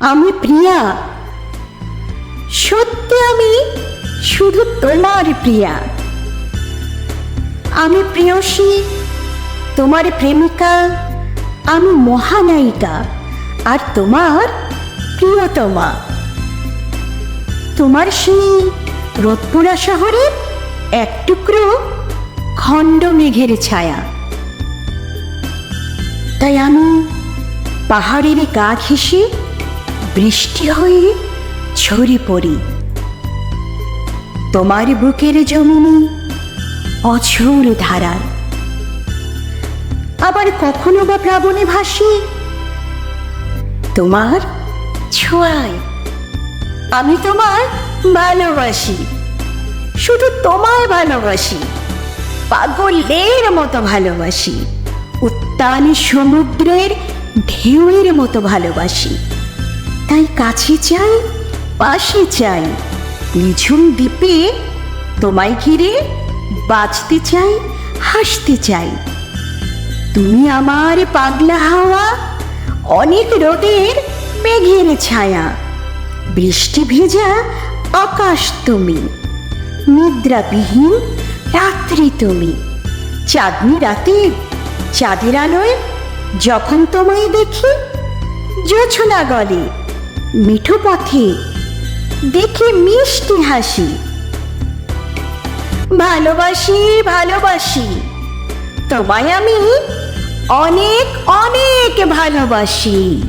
আমি প্রিয়া। সত্যি আমি শুধু তোমার প্রিয়া। আমি প্রিয়সী তোমার প্রেমিকা, আমি মহানায়িকা, আর তোমার প্রিয়তমা। তোমার সেই রোদপুরা শহরের এক টুকরো খণ্ড মেঘের ছায়া। তাই আমি পাহাড়ের গা ঘেঁষে বৃষ্টি হয়ে ঝরে পড়ি। তোমার বুকের জমিনে অঝোর ধারায় আবার কখনো বা প্লাবনে ভাসি? তোমার ছোঁয়ায় আমি তোমার ভালোবাসি। শুধু তোমায় ভালোবাসি, পাগলের মতো ভালোবাসি, উত্তাল সমুদ্রের ঢেউয়ের মতো ভালোবাসি। তাই কাছে চাই, পাশে চাই। নিঝুম দ্বীপে তোমায় ঘিরে বাঁচতে চাই, হাসতে চাই। তুমি আমার পাগলা হাওয়া, অনেক রোদের মেঘের ছায়া। বৃষ্টি ভেজা আকাশ তুমি, নিদ্রাবিহীন রাত্রি তুমি। চাঁদনি রাতে চাঁদের আলোয় যখন তোমায় দেখি, জোছনা গলে মিঠো পথে দেখে মিষ্টি হাসি। ভালোবাসি ভালোবাসি তোমায় আমি অনেক অনেক ভালোবাসি।